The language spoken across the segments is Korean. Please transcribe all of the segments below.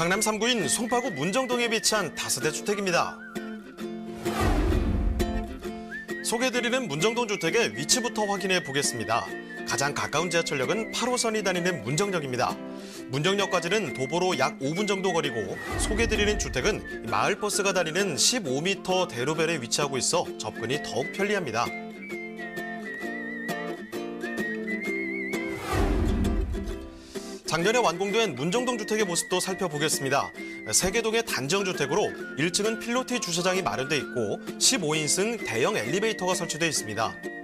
강남 3구인 송파구 문정동에 위치한 다세대 주택입니다. 소개해드리는 문정동 주택의 위치부터 확인해 보겠습니다. 가장 가까운 지하철역은 8호선이 다니는 문정역입니다. 문정역까지는 도보로 약 5분 정도 거리고 소개해드리는 주택은 마을버스가 다니는 15m 대로변에 위치하고 있어 접근이 더욱 편리합니다. 작년에 완공된 문정동 주택의 모습도 살펴보겠습니다. 세계동의 단지형 주택으로 1층은 필로티 주차장이 마련돼 있고 15인승 대형 엘리베이터가 설치되어 있습니다.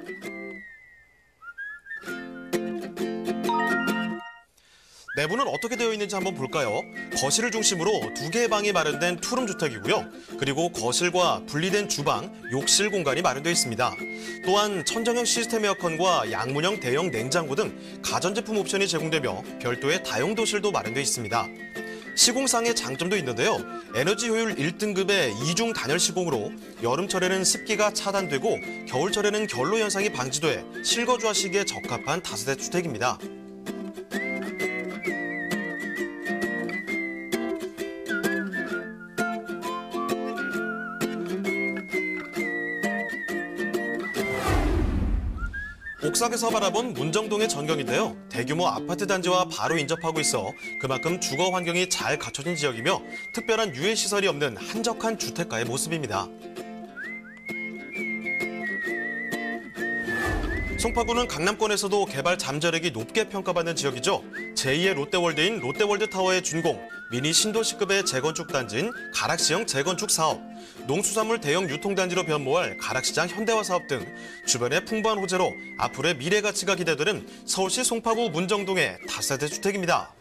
내부는 어떻게 되어 있는지 한번 볼까요? 거실을 중심으로 두 개의 방이 마련된 투룸 주택이고요. 그리고 거실과 분리된 주방, 욕실 공간이 마련되어 있습니다. 또한 천정형 시스템 에어컨과 양문형 대형 냉장고 등 가전제품 옵션이 제공되며 별도의 다용도실도 마련되어 있습니다. 시공상의 장점도 있는데요. 에너지 효율 1등급의 이중 단열 시공으로 여름철에는 습기가 차단되고 겨울철에는 결로 현상이 방지돼 실거주하시기에 적합한 다세대 주택입니다. 옥상에서 바라본 문정동의 전경인데요. 대규모 아파트 단지와 바로 인접하고 있어 그만큼 주거 환경이 잘 갖춰진 지역이며 특별한 유해 시설이 없는 한적한 주택가의 모습입니다. 송파구는 강남권에서도 개발 잠재력이 높게 평가받는 지역이죠. 제2의 롯데월드인 롯데월드타워의 준공, 미니 신도시급의 재건축 단지인 가락시형 재건축 사업, 농수산물 대형 유통단지로 변모할 가락시장 현대화 사업 등 주변의 풍부한 호재로 앞으로의 미래 가치가 기대되는 서울시 송파구 문정동의 다세대 주택입니다.